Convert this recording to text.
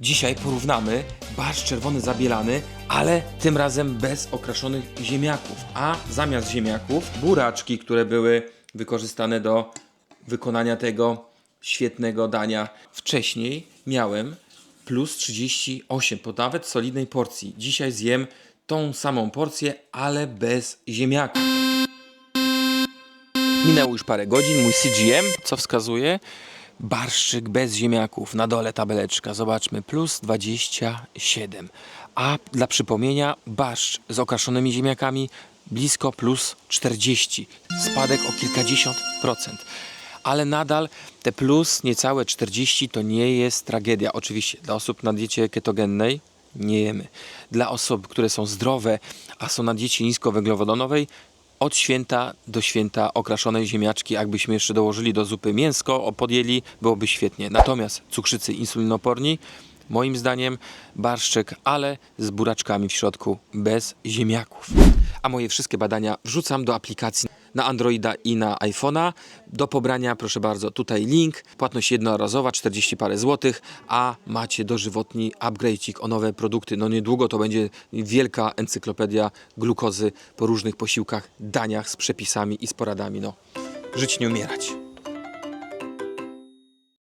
Dzisiaj porównamy barszcz czerwony zabielany, ale tym razem bez okraszonych ziemniaków, a zamiast ziemniaków buraczki, które były wykorzystane do wykonania tego świetnego dania. Wcześniej miałem plus 38 po nawet solidnej porcji. Dzisiaj zjem tą samą porcję, ale bez ziemniaków. Minęło już parę godzin, mój CGM, co wskazuje? Barszczyk bez ziemniaków, na dole tabeleczka, zobaczmy, plus 27. A dla przypomnienia, barszcz z okraszonymi ziemniakami blisko plus 40. Spadek o kilkadziesiąt procent. Ale nadal te plus niecałe 40 to nie jest tragedia. Oczywiście dla osób na diecie ketogennej nie jemy. Dla osób, które są zdrowe, a są na diecie niskowęglowodanowej, od święta do święta okraszone ziemniaczki, jakbyśmy jeszcze dołożyli do zupy mięsko, podjęli, byłoby świetnie. Natomiast cukrzycy insulinoporni, moim zdaniem barszczyk, ale z buraczkami w środku, bez ziemniaków. A moje wszystkie badania wrzucam do aplikacji na Androida i na iPhone'a. Do pobrania, proszę bardzo, tutaj link. Płatność jednorazowa, 40 parę złotych, a macie dożywotni upgrade'ik o nowe produkty. No niedługo to będzie wielka encyklopedia glukozy po różnych posiłkach, daniach z przepisami i z poradami. No, żyć nie umierać.